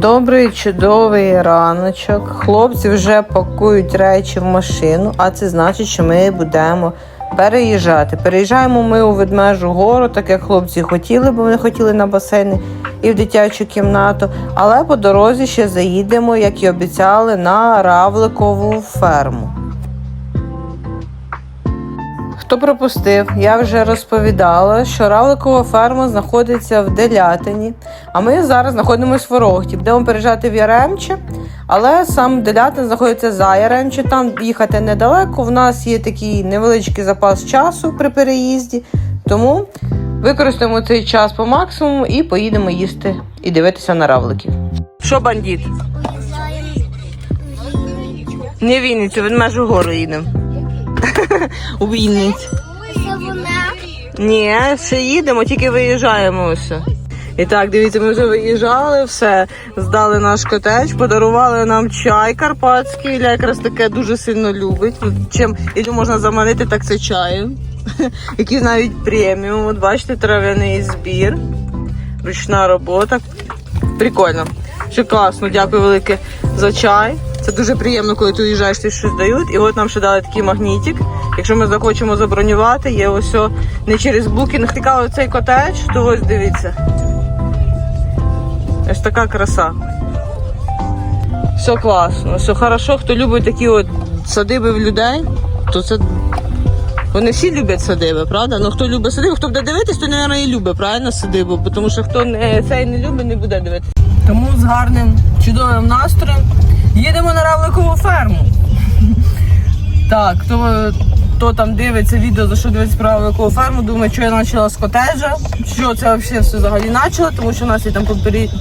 Добрий чудовий раночок. Хлопці вже пакують речі в машину, а це значить, що ми будемо переїжджати. Переїжджаємо ми у ведмежу гору, так як хлопці хотіли, бо вони хотіли на басейни і в дитячу кімнату. Але по дорозі ще заїдемо, як і обіцяли, на Равликову ферму. Хто пропустив, я вже розповідала, що Равликова ферма знаходиться в Делятині, а ми зараз знаходимося в Ворохті. Будемо переїжджати в Яремче, але сам Делятин знаходиться за Яремче. Там їхати недалеко. В нас є такий невеличкий запас часу при переїзді, тому використаємо цей час по максимуму і поїдемо їсти і дивитися на равликів. Що бандит? Не Вінницю, в межу гору їдемо. У. Це вона. Ні, ще їдемо, тільки виїжджаємо ось. І так, дивіться, ми вже виїжджали, все, здали наш котеч, подарували нам чай карпатський. Ілля якраз таке дуже сильно любить. Чим Ілю можна заманити, так це чаєм. Який навіть преміум. От бачите, трав'яний збір, ручна робота. Прикольно. Ще класно, дякую велике за чай. Це дуже приємно, коли ти уїжджаєш, тобі щось дають. І от нам ще дали такий магнітик. Якщо ми захочемо забронювати, є ось не через букінг. Цікаво цей котедж, то ось дивіться. Ось така краса. Все класно, все хорошо. Хто любить такі от садиби в людей, то це. Вони всі люблять садиби, правда? Ну хто любить садибу, хто буде дивитись, то, мабуть, і любить, правильно, садибу. Бо Тому що хто не, цей не любить, не буде дивитися. Тому з гарним, чудовим настроєм їдемо на равликову ферму. Так, хто, хто там дивиться відео, за що дивиться про равликову ферму, думає, що я почала з котеджа, що це взагалі все взагалі почало, тому що у нас є там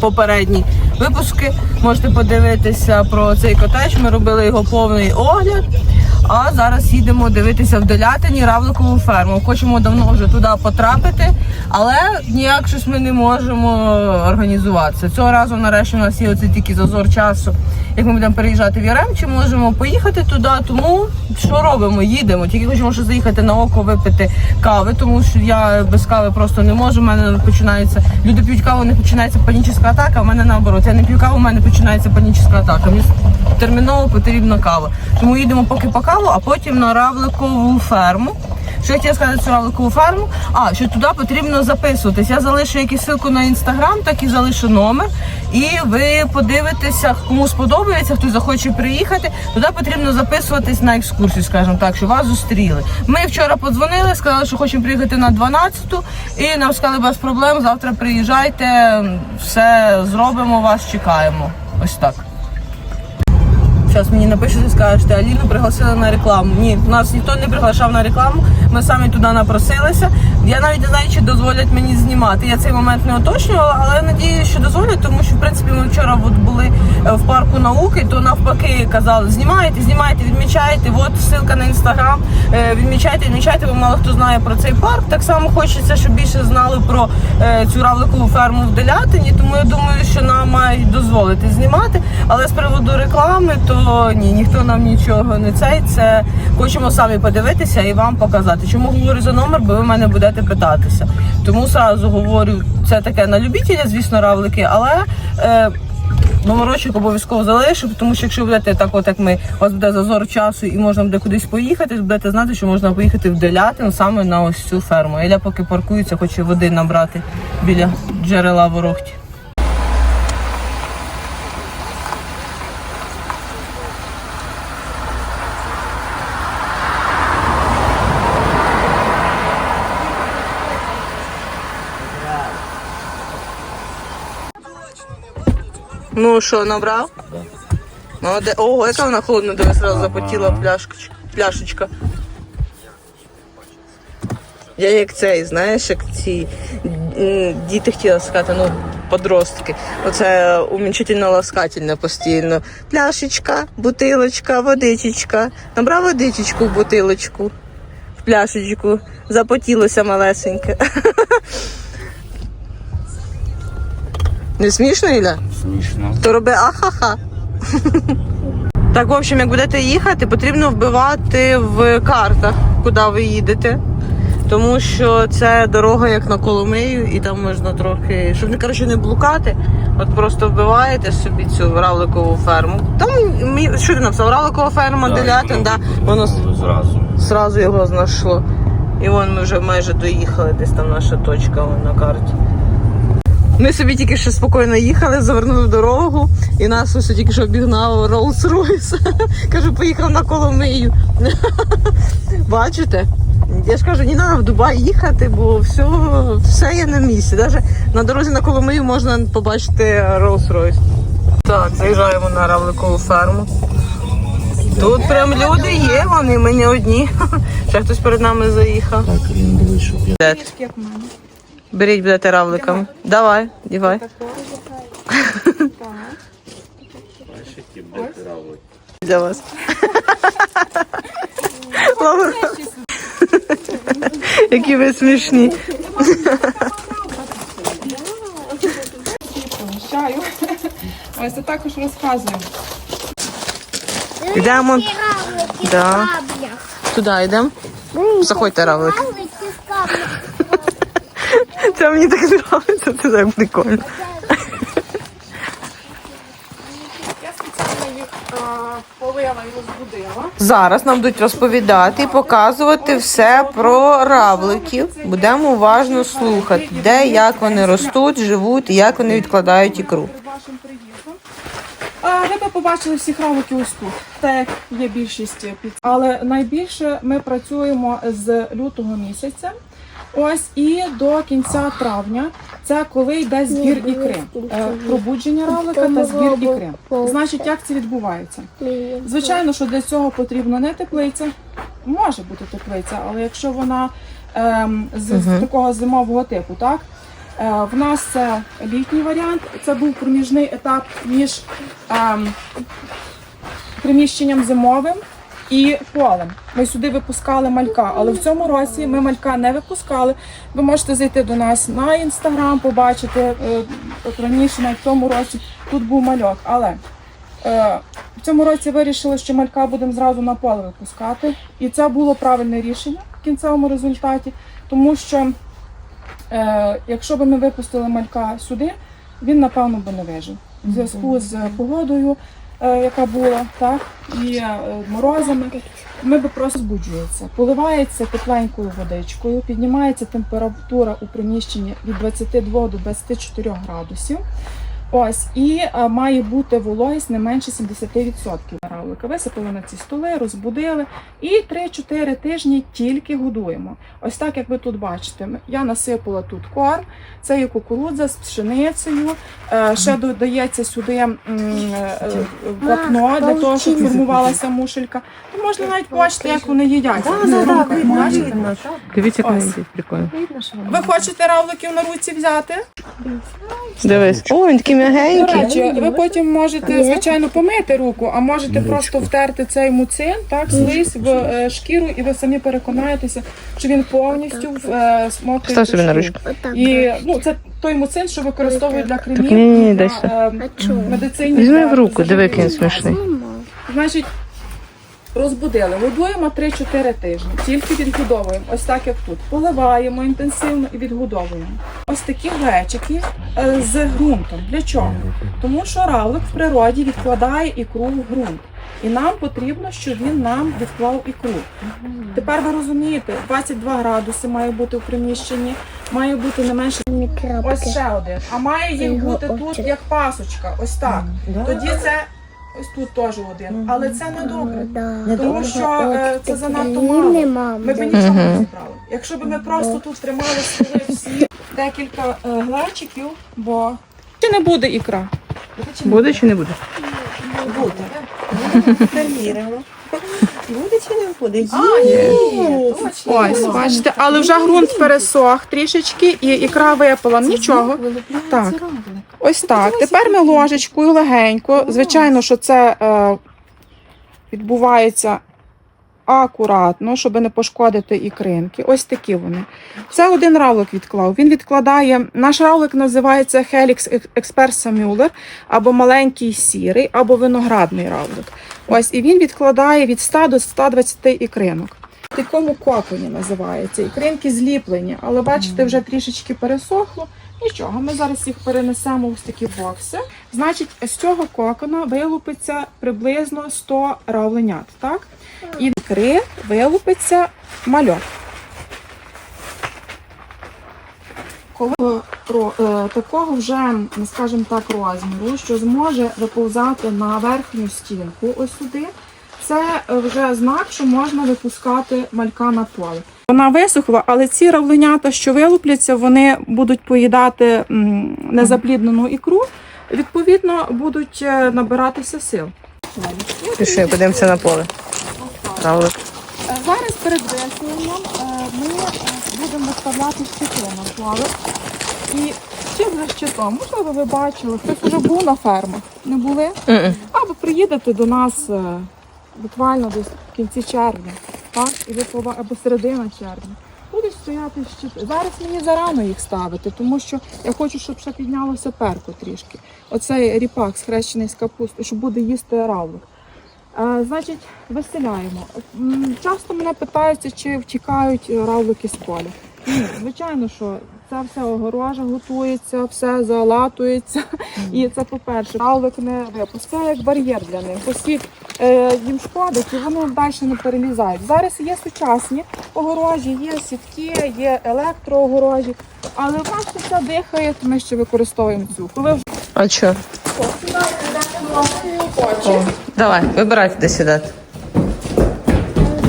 попередні випуски. Можете подивитися про цей котедж. Ми робили його повний огляд. А зараз їдемо дивитися в Делятині равликову ферму. Хочемо давно вже туди потрапити, але ніяк щось ми не можемо організуватися. Цього разу нарешті у нас є оцей тільки зазор часу. Як ми будемо переїжджати в Яремчі, можемо поїхати туди. Тому що робимо? Їдемо. Тільки хочемо ще заїхати на око випити кави, тому що я без кави просто не можу. У мене починається люди п'ють каву, не починається панічна атака. в мене наоборот. Я не п'ю каву, у мене починається панічна атака. Мені терміново потрібна кава. Тому їдемо поки по каву, а потім на равликову ферму. Що я хотіла сказати цю равликову ферму? А, що туди потрібно записуватись. Я залишу як і ссылку на інстаграм, так і залишу номер. І ви подивитеся, кому сподобається, хто захоче приїхати. Туди потрібно записуватись на екскурсію, скажімо так, що вас зустріли. Ми вчора подзвонили, сказали, що хочемо приїхати на 12-ту, і нам сказали без проблем. Завтра приїжджайте, все зробимо, вас чекаємо. Ось так. Зараз мені напишуть і скажуть, що Аліну пригласили на рекламу. Ні, нас ніхто не приглашав на рекламу. Ми самі туди напросилися. Я навіть не знаю, чи дозволять мені знімати. Я цей момент не уточнювала, але надію, що дозволять, тому що в принципі ми вчора от були е, в парку науки, то навпаки казали, знімайте, знімайте, відмічайте. От ссылка на інстаграм. Е, Відмічайте, відмічайте, бо мало хто знає про цей парк. Так само хочеться, щоб більше знали про е, цю равликову ферму в Делятині. Тому я думаю, що нам мають дозволити знімати. Але з приводу реклами, то ні, ніхто нам нічого не цей. Це хочемо самі подивитися і вам показати. Чому говорю за номер? Бо ви мене будете питатися. Тому сразу говорю, це таке на любителя, звісно, равлики, але. Е, Номерочок обов'язково залишу, тому що якщо будете так, от як ми, у вас буде зазор часу і можна буде кудись поїхати, будете знати, що можна поїхати в Делятин саме на ось цю ферму. Іля поки паркується, хоче води набрати біля джерела ворогті. Ну що, набрав? Молоде... Ого, яка вона холодна, диви, сразу запотіла пляшечка. пляшечка. Я як цей, знаєш, як ці м, діти хотіла сказати, ну, подростки. Оце умінчительно-ласкательне постійно. Пляшечка, бутилочка, водичечка. Набрав водичечку в бутилочку, в пляшечку. Запотілося малесеньке. Не смішно, Іля? Смішно. То роби ахаха. Так, в общем, як будете їхати, потрібно вбивати в картах, куди ви їдете. Тому що це дорога як на Коломию, і там можна трохи, щоб не коротше не блукати, От просто вбиваєте собі цю равликову ферму. Там мі- що ти написав? Равликова ферма, делятин, да? Воно с- зразу. його знайшло. І вон ми вже майже доїхали, десь там наша точка вон на карті. Ми собі тільки що спокійно їхали, завернули в дорогу, і нас ось тільки що обігнав Rolls-Royce. Кажу, поїхав на Коломию. Бачите? Я ж кажу, не треба в Дубай їхати, бо все, все є на місці. Навіть на дорозі на Коломию можна побачити Rolls-Royce. Так, заїжджаємо на равликову ферму. Тут прям люди є, вони ми не одні. Ще хтось перед нами заїхав. Так, він вийшов. Беріть будете равликами. Давай, дівай. Для вас. Які ви смішні. Ось це також розказую. Йдемо. Да. Туди йдемо. Заходьте равлик. Мені так подобається, це так прикольно. Я спеціально їх полила і розбудила. Зараз нам будуть розповідати і показувати все про равликів. Будемо уважно слухати, де як вони ростуть, живуть і як вони відкладають ікру. Вашим приїздом. А, ви би побачили всіх равликів ось тут, так як є більшість під. Але найбільше ми працюємо з лютого місяця. Ось і до кінця травня. Це коли йде збір ікри. Е, Пробудження равлика та збір ікри. Значить, як це відбувається? Звичайно, що для цього потрібна не теплиця, може бути теплиця, але якщо вона ем, з, з такого зимового типу, так? Е, в нас це літній варіант, це був проміжний етап між ем, приміщенням зимовим і полем. Ми сюди випускали малька, але в цьому році ми малька не випускали. Ви можете зайти до нас на інстаграм, побачити е, от раніше, навіть в тому році тут був мальок. Але Е, В цьому році вирішили, що малька будемо зразу на поле випускати. І це було правильне рішення в кінцевому результаті, тому що е, якщо б ми випустили малька сюди, він напевно би не вижив. В зв'язку з погодою, яка була, так, і е, морозами, ми би просто збуджується. Поливається тепленькою водичкою, піднімається температура у приміщенні від 22 до 24 градусів. Ось і е, має бути вологість не менше 70%. Равлика висипали на ці столи, розбудили і 3-4 тижні тільки годуємо. Ось так, як ви тут бачите, я насипала тут корм, це є кукурудза з пшеницею. е, Ще додається сюди е, е, вапно для того, щоб формувалася мушелька. І можна навіть бачити, як вони їдять. Бачите? Дивіться, Ось. як прикольно. Ви хочете равликів на руці взяти? Дивись. О, він такий До м'ягенький. речі, ви потім можете звичайно помити руку, а можете просто втерти цей муцин, так, слизь в е, шкіру, і ви самі переконаєтеся, що він повністю е, смоктує. Став собі на ручку. І ну це той муцин, що використовують для кремів Ні, ні-ні, і дай е, медицині. Візьми в руку, диви, який він смішний. Значить, розбудили, годуємо 3-4 тижні, тільки відгодовуємо, ось так як тут. Поливаємо інтенсивно і відгодовуємо. Ось такі глечики е, з ґрунтом. Для чого? Тому що равлик в природі відкладає ікру в ґрунт. І нам потрібно, щоб він нам відклав ікру. Тепер ви розумієте, 22 градуси має бути в приміщенні, має бути не менше. Ось ще один. А має їх бути тут як пасочка. Ось так. Тоді це ось тут теж один. Але це не добре. Тому що е, це занадто мало. Ми б нічого не зібрали. Якщо б ми просто тут тримали столи всі декілька е, глечиків, бо чи не буде ікра? Буде чи не буде? Перевіримо. Буде чи не буде? А, є. Ось, бачите, але вже ґрунт пересох трішечки і ікра випала. Нічого. Так. Ось так. Тепер ми ложечкою легенько. Звичайно, що це е, відбувається акуратно, щоб не пошкодити ікринки. Ось такі вони. Це один равлик відклав. Він відкладає. Наш равлик називається Helix Expersa Müller, або маленький сірий, або виноградний равлик. Ось і він відкладає від 100 до 120 ікринок. В такому коконі називається. Ікринки зліплені, але бачите, вже трішечки пересохло. Нічого, ми зараз їх перенесемо в ось такі бокси. Значить, з цього кокона вилупиться приблизно 100 равленят, так? І три вилупиться мальок. Коли ро- е, такого вже, скажімо так, розміру, що зможе виповзати на верхню стінку ось сюди, це вже знак, що можна випускати малька на поле. Вона висохла, але ці равленята, що вилупляться, вони будуть поїдати незапліднену ікру, відповідно, будуть е, набиратися сил. Пішли, подивимося на поле. Равлик. Е, Зараз перед веселенням е, ми будемо виставляти щити на поле. І чим за щитом? Можливо, ви бачили, хтось вже був на фермах, не були? Або приїдете до нас буквально десь в кінці червня, так? І ви поба- або середина червня. Будуть стояти щити. Зараз мені зарано їх ставити, тому що я хочу, щоб ще піднялося перко трішки. Оцей ріпак схрещений з капустою, що буде їсти равлик. Е, значить, виселяємо. Часто мене питаються, чи втікають равлики з поля. Ні, звичайно, що це все огорожа готується, все залатується. І це по-перше, равлик не випуск. Це як бар'єр для них. Бо сік е, їм шкодить і вони далі не перелізають. Зараз є сучасні огорожі, є сітки, є електроогорожі, але в нас все дихає, то ми ще використовуємо цю. Коли вже А що? О, давай, вибирайте, де сідати.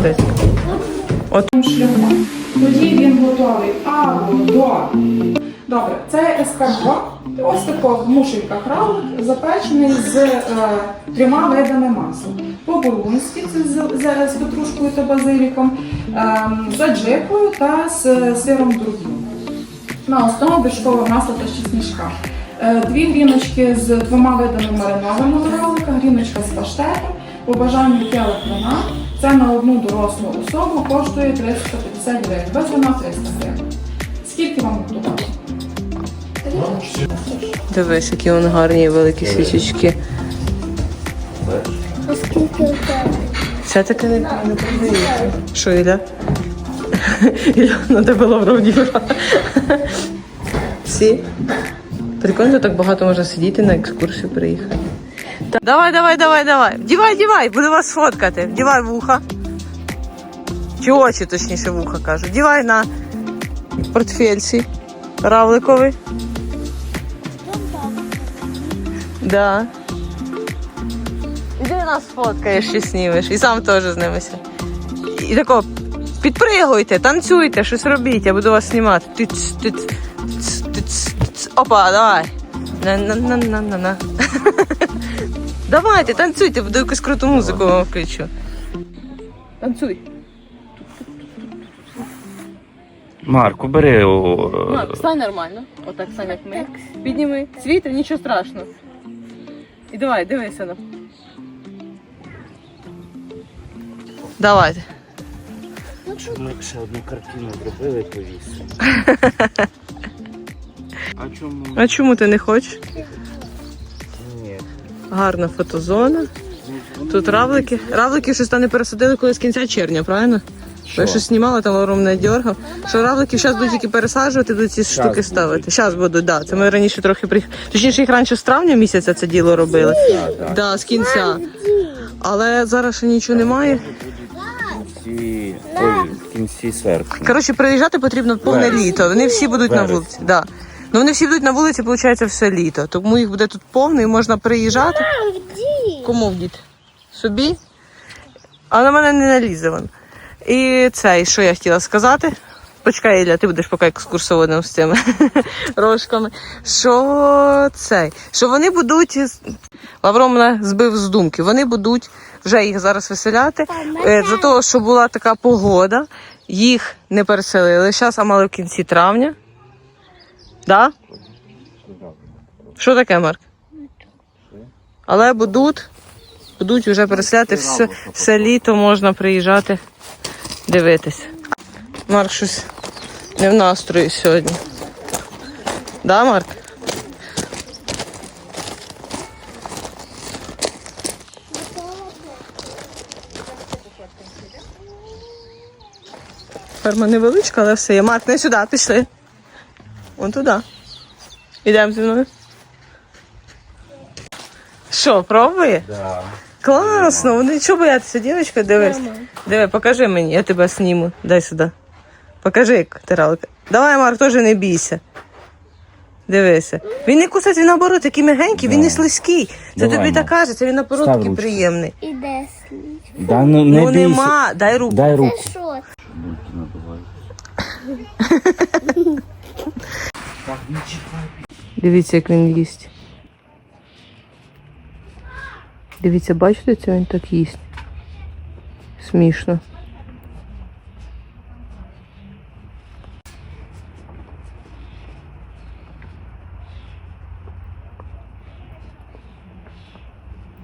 Десь. шляхом. Тоді він готовий або до. Добре, це ескаргот. Ось такого мушелька равлик, запечений з е, трьома видами масла. По-бургунськи це з, з, петрушкою та базиліком, е, з аджикою та з сиром другим. На основі вершкового масла та чесничка. Е, Дві гріночки з двома видами маринованого равлика, гріночка з паштетом, по бажанню келих вина. Це на одну дорослу особу коштує 350 гривень, без вина 300 гривень. Скільки вам? Дивись, які вони гарні великі свічечки. Це таке не, продається. Що, Ілля? Ілля, на тебе лавровні гора. Всі? Прикольно, так багато можна сидіти на екскурсію приїхати. Давай, давай, давай, давай. Вдівай, вдівай, буду вас фоткати. Вдівай вуха. Чи очі, точніше, вуха кажу. Вдівай на портфельці равликовий. Да. Іди нас фоткаєш і знімеш, і сам теж з ними. І тако, підпригуйте, танцюйте, щось робіть, я буду вас знімати. Тиц, тиц, тиц, тиц, тиц. Опа, давай. На-на-на-на-на-на. Давайте, танцюйте, буду якусь круту музику вам включу. Танцюй. Марку, бери. О, Марк, стань нормально. Отак стань, як ми. Підніми. Світи, нічого страшного. І давай, дивися на. Давайте. Ми ще одну картину зробили повісили. А чому? А чому ти не хочеш? Ні. Гарна фотозона. Тут равлики. Равлики щось там не пересадили коли з кінця червня, правильно? Бо я щось знімала, там не дергав. Що равлики зараз будуть тільки пересаджувати, будуть ці штуки будуть. ставити. Зараз будуть, так. Да. Це ми раніше трохи приїхали. Точніше, їх раніше з травня місяця це діло робили. Так, да, з кінця. Але зараз ще нічого немає. Ой, в кінці серпня. Коротше, приїжджати потрібно повне Вересень. літо. Вони всі будуть на вулиці. Да. Ну вони всі будуть на вулиці, виходить, все літо. Тому їх буде тут повно і можна приїжджати. Кому в дід? Собі? А на мене не налізе він. І цей, що я хотіла сказати. Почекай, Ілля, ти будеш поки екскурсоводом з цими рожками. Що цей? Що вони будуть. Лавром мене збив з думки. Вони будуть вже їх зараз виселяти. Е, За того, що була така погода, їх не переселили. Зараз, а мали в кінці травня. Да? Що таке, Марк? Але будуть, будуть вже переселяти все, все літо можна приїжджати дивитись. Марк щось не в настрої сьогодні. Да, Марк? Ферма невеличка, але все є. Марк, не сюди, пішли. Вон туди. Ідемо зі мною. Що, пробує? Да. Класно, вони чого боятися, дівчинка, дивись. Диви, покажи мені, я тебе зніму. Дай сюди. Покажи, як тиралка. Давай, Марк, теж не бійся. Дивися. Він не кусать, він наоборот, такий мягенький, він не слизький. Це Давай, тобі так Марк. кажеться, він наоборот Став такий ручку. приємний. Іде слід. Да, ну не ну бійся. нема, дай руку. Дай Це руку. що? Бульки надувай. Так. Дивіться, як він їсть. Дивіться, бачите, це він так їсть. Смішно.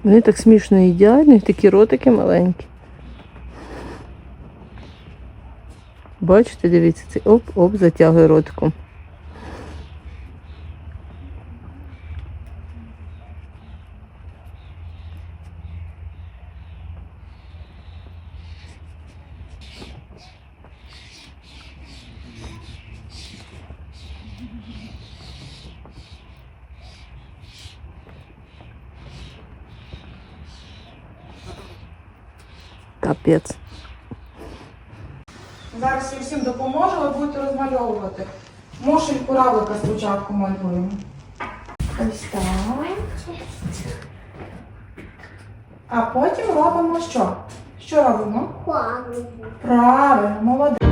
Вони так смішно їдять, них такі ротики маленькі. Бачите, дивіться, цей оп-оп затягує ротиком. Капець. Зараз я всім допоможу, ви будете розмальовувати. Мошельку равлика спочатку малюємо. Ось так. А потім робимо що? Що робимо? Правильно. Правильно, молодець.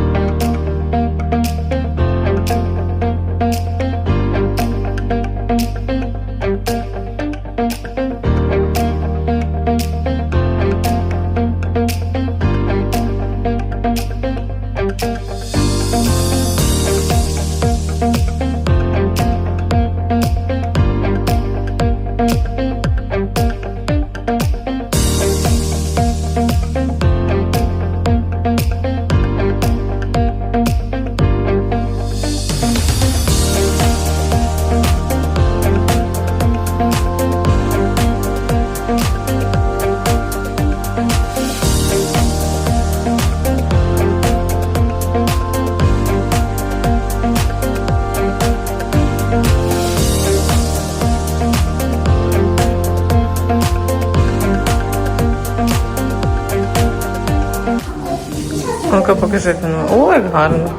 Воно. О, як гарно.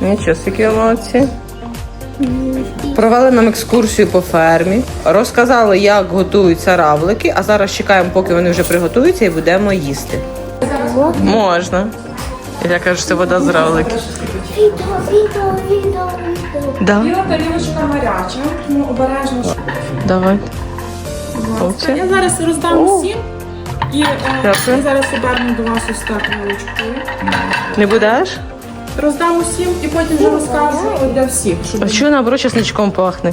Нічого, ви молодці. Провели нам екскурсію по фермі, розказали, як готуються равлики, а зараз чекаємо, поки вони вже приготуються і будемо їсти. Можна. Я кажу, що це вода з равликів. Да. Біла тарілочка гаряча, тому обережно. Давай. Я зараз роздам всім. І е, Дякую. я зараз оберну до вас ось так ручкою. Не будеш? Роздам усім і потім вже розкажу для всіх. Щоб А чого наоборот чесничком пахне?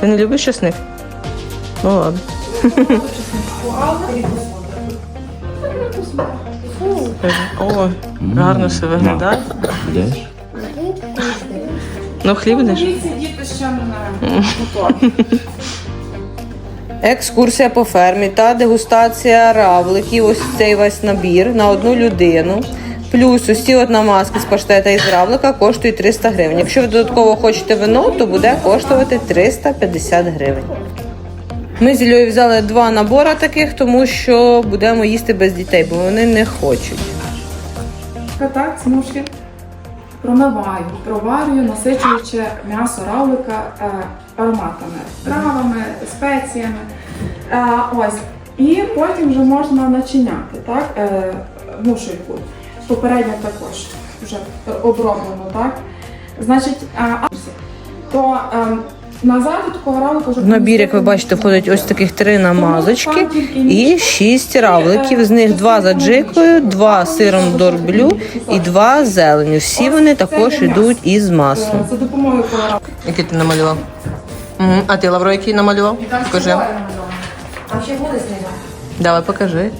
Ти не любиш чесник? Ну ладно. О, гарно все виглядає. Ну, хліб будеш? Дивіться, діти ще не готові. Екскурсія по фермі та дегустація равликів. Ось цей весь набір на одну людину. Плюс ось ці от намазки з паштета із равлика коштують 300 гривень. Якщо ви додатково хочете вино, то буде коштувати 350 гривень. Ми з Ільою взяли два набори таких, тому що будемо їсти без дітей, бо вони не хочуть. Так, смужки промиваю, проварюю, насичуючи м'ясо равлика е, ароматами, травами, спеціями. Е, ось. І потім вже можна начиняти, так? Е, мушельку. Попередньо також вже оброблено, так? Значить, то е, назад такого равлика вже В набір, як ви бачите, входить ось таких три намазочки і шість равликів. З них два з аджикою, два з сиром дорблю і два з зеленю. Всі вони також йдуть із маслом. Е, За допомогою кольору. Який ти намалював? А ти Лавро, який намалював? Покажи. А ще буде знизу? Давай покажи.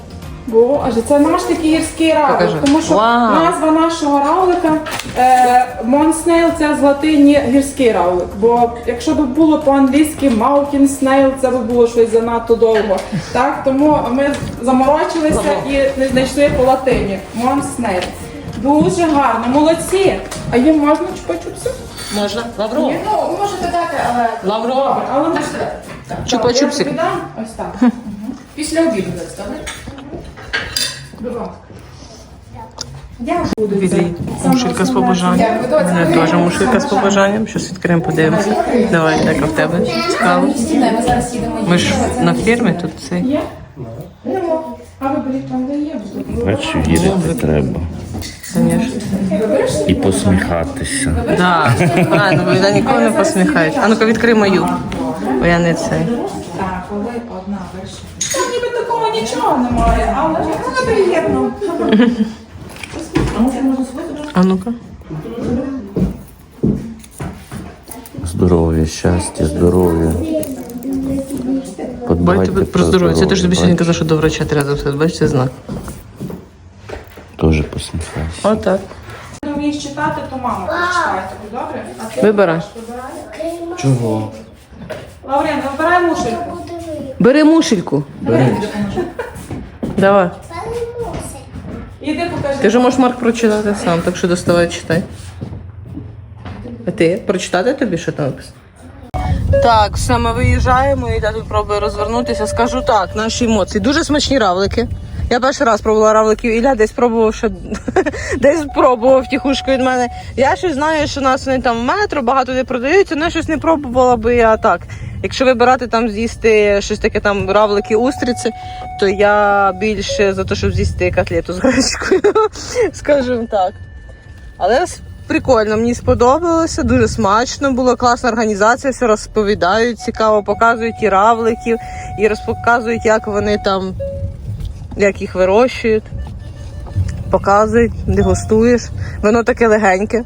Боже, це наш такий гірський равлик, Покажи. тому що Вау. назва нашого равлика е, Монснейл це з латині гірський равлик. Бо якщо б було по-англійськи Mountain Snail, це б було щось занадто довго. Так, тому ми заморочилися і не знайшли по латині. Монснейл. Дуже гарно, молодці. А їм можна чупа-чупси? Можна? Лавро. Ні, Ну, можете дати, але Лавро. але можете. Так, Чупа-чупсик. я тобі дам Ось так. Після обіду добре? Будь ласка. Мушелька з побажанням. Мене теж мушелька з побажанням. Щось відкриємо, подивимося. Давай, яка в тебе цікаво. Ми ж на фермі тут це. Бачу, вірити треба. Звісно. І посміхатися. Да. А, ну я ніколи не посміхаюсь. А ну-ка відкрий мою. Бо я не цей. Так, коли одна вершина. Нічого немає, але воно приємно. А ну-ка. Здоров'я, щастя, здоров'я. Бай Подбайте про здоров'я. Це ти ж тобі сьогодні казав, що до врача треба записати. Бачиш, це знак. Теж посміхайся. Отак. Не вмієш читати, то мама прочитає тобі, добре? А ти Вибирай. вибирай. Чого? Лаврен, вибирай мушельку. Бери мушельку. Бери. Давай. Іди покажи. Ти ж можеш Марк прочитати сам, так що доставай читай. А ти прочитати тобі, що там написано? Так, все, ми виїжджаємо і я тут пробую розвернутися. Скажу так, наші емоції. Дуже смачні равлики. Я перший раз пробувала равликів Ілля десь пробував ще десь пробував тихушку від мене. Я щось знаю, що у нас вони там в метро багато де продаються, але щось не пробувала би я так. Якщо вибирати там з'їсти щось таке там равлики, устриці, то я більше за те, щоб з'їсти котлету з гречкою, скажімо так. Але прикольно, мені сподобалося, дуже смачно було, класна організація, все розповідають, цікаво, показують і равликів, і розпоказують, як вони там, як їх вирощують. Показують, дегустуєш. Воно таке легеньке.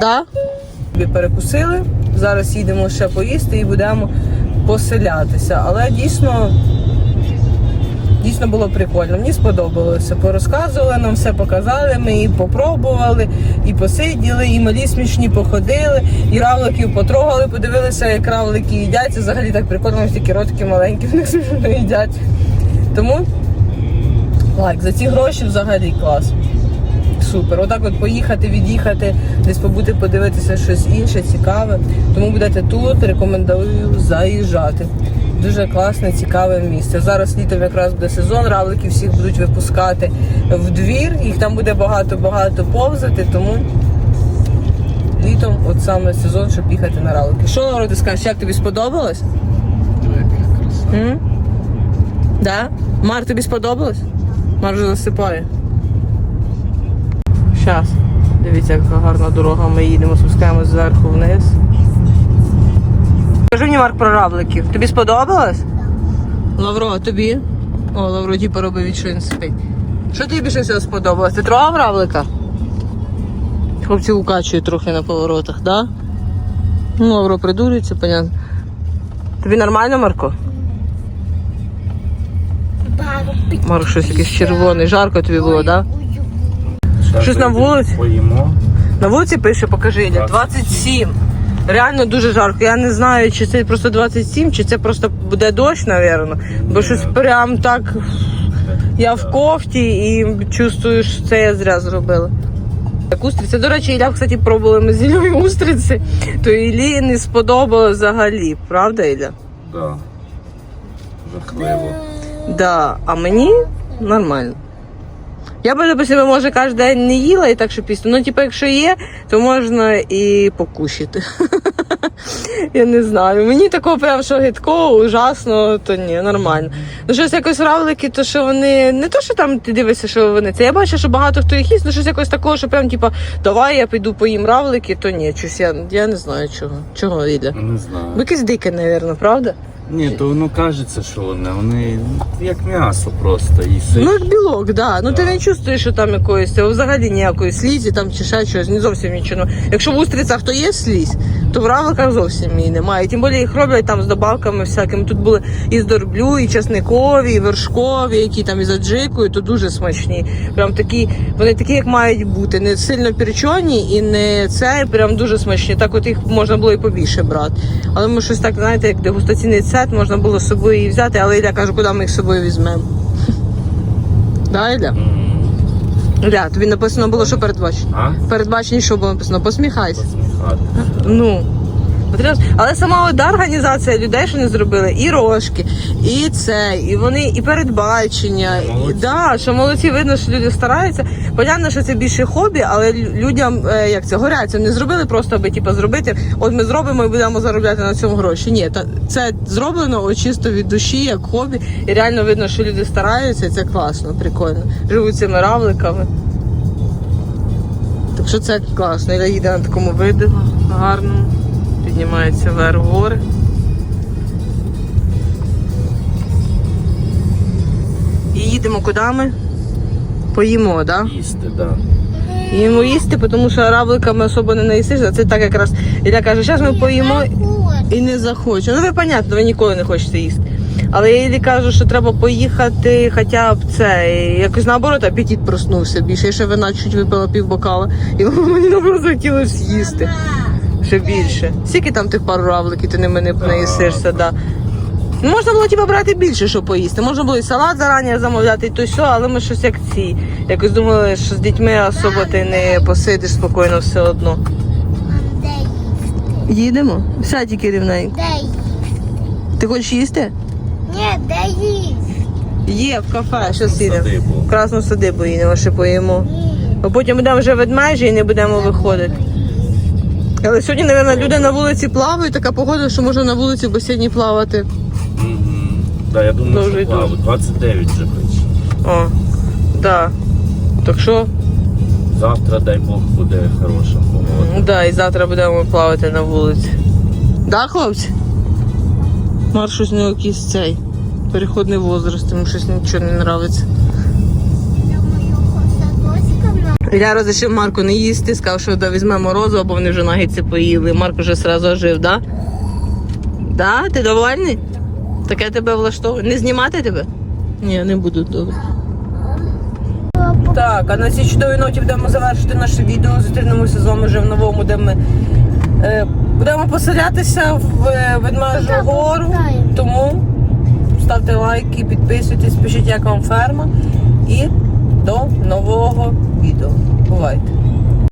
Да? Перекусили. Зараз їдемо ще поїсти і будемо поселятися. Але дійсно Дійсно було прикольно. Мені сподобалося. Порозказували нам все показали. Ми і попробували, і посиділи, і малі смішні походили, і равликів потрогали, подивилися, як равлики їдять. Взагалі так прикольно, ось такі ротики маленькі, в них смішно їдять. Тому лайк за ці гроші взагалі клас. Супер. Отак от поїхати, від'їхати, десь побути, подивитися щось інше, цікаве. Тому будете тут, рекомендую заїжджати. Дуже класне, цікаве місце. Зараз літом якраз буде сезон, равликів всіх будуть випускати в двір, їх там буде багато-багато повзати, тому літом от саме сезон, щоб їхати на равлики. Що, Лаура, ти скажеш, як тобі сподобалось? М? Да? Мар, тобі сподобалось? Мар вже засипає. Щас. Дивіться, яка гарна дорога. Ми їдемо, спускаємось зверху вниз. Скажи мені, Марк, про равликів. Тобі сподобалось? Лавро, а тобі? О, Лавро ті поробив від він спить. Що тобі більше всього сподобалось? Ти трогав равлика? Хлопці укачують трохи на поворотах, да? Ну, Лавро придурюється, понятно. Тобі нормально, Марко? Марк, щось якийсь червоний. Жарко тобі було, так? Да? Щось на вулиці? Поїмо. На вулиці пише, покажи, Ілля, 27. Реально дуже жарко. Я не знаю, чи це просто 27, чи це просто буде дощ, напевно. Бо щось прям так. Я в кофті і чувствую, що це я зря зробила. Так, устриці. До речі, Ілля, кстати, пробували ми з Іллею устриці, то Іллі не сподобалось взагалі, правда, Ілля? Да. Жахливо. Да, а мені нормально. Я би, допустим, може, кожен день не їла і так, що пісню. Ну, типу, якщо є, то можна і покушати. Я не знаю. Мені такого прям що гидкого, ужасно, то ні, нормально. Ну, щось якось равлики, то що вони. Не то, що там ти дивишся, що вони. Це я бачу, що багато хто їх їсть, ну щось якось такого, що прям, типа, давай я піду поїм равлики, то ні, щось я, я не знаю чого. Чого Ілля? Не знаю. Ви якесь дике, напевно, правда? Ні, то воно кажеться, що вони. Вони як м'ясо просто. І все. Ну, як білок, да. Ну ти не чувствуєш, що там якоїсь взагалі ніякої слізі, там чи ще щось, не зовсім нічого. Якщо в устрицях то є слізь, то в равликах зовсім її немає. Тим більше їх роблять там з добавками всякими. Тут були і з дорблю, і чесникові, і вершкові, які там із аджикою, то дуже смачні. Прям такі, вони такі, як мають бути. Не сильно перчені і не це, прям дуже смачні. Так от їх можна було і побільше брати. Але ми щось так, знаєте, як дегустаційний сет, можна було з собою і взяти, але Ілля каже, куди ми їх з собою візьмемо. Да, Ілля? Ля, тобі написано було, що передбачення. А? Передбачення, що було написано? Посміхайся. Ну. Потрібно- Але сама одна організація людей, що не зробили, і рожки, і це, і вони, і передбачення. І, Молодці. да, що молодці, видно, що люди стараються. Понятно, що це більше хобі, але людям е, як це горяться, не зробили просто, аби типу, зробити. От ми зробимо і будемо заробляти на цьому гроші. Ні, та це зроблено чисто від душі, як хобі. І реально видно, що люди стараються, і це класно, прикольно. Живуть цими равликами. Так що це класно. Іля їде на такому виду гарному. Піднімається вверх гори. І їдемо куди ми? Поїмо, так? Да? Їсти, так. Да. Їмо їсти, тому що равликами особо не наїсиш, це так якраз. Іля каже, зараз ми поїмо і не захочу. Ну ви понятно, ви ніколи не хочете їсти. Але я Ілі кажу, що треба поїхати хоча б це. і Якось наоборот, апетит проснувся більше. Я ще вина чуть випила пів бокала. І мені наоборот захотілося з'їсти. Ще більше. Скільки там тих пару равликів, ти ними не наїсишся, да. Ну, Можна було типу, брати більше, що поїсти. Можна було і салат зарані замовляти, і то все, але ми щось як ці. Якось думали, що з дітьми особо ти не посидиш спокійно все одно. Де їсти? Їдемо? Сядь тільки рівненько. Де їсти? Ти хочеш їсти? Ні, де їсти? Є в кафе, що їдемо. В красну садибу їдемо, ще поїмо. А потім будемо вже ведмежі і не будемо виходити. Але сьогодні, мабуть, люди на вулиці плавають, така погода, що можна на вулиці в басейні плавати. Да, я думаю, Дуже що плаву. 29 вже пише. О, так. Так що, Завтра, дай Бог, буде хороша погода. ну да, і завтра будемо плавати на вулиці. Да, хлопці? Мар щось не якийсь цей. Переходний возраст, йому щось нічого не подобається. Я розрішив Марку не їсти, сказав, що да, візьме морозиво, бо вони вже нагідці поїли. Марк вже сразу ожив, да? Да? Ти довольний? Таке тебе влаштовує. Не знімати тебе? Ні, не буду добре. Так, а на цій чудовій ноті будемо завершити наше відео. Зустрінемося з вами вже в новому, де ми е, будемо поселятися в е, Ведмежу гору. Тому ставте лайки, підписуйтесь, пишіть, як вам ферма. І до нового відео. Бувайте!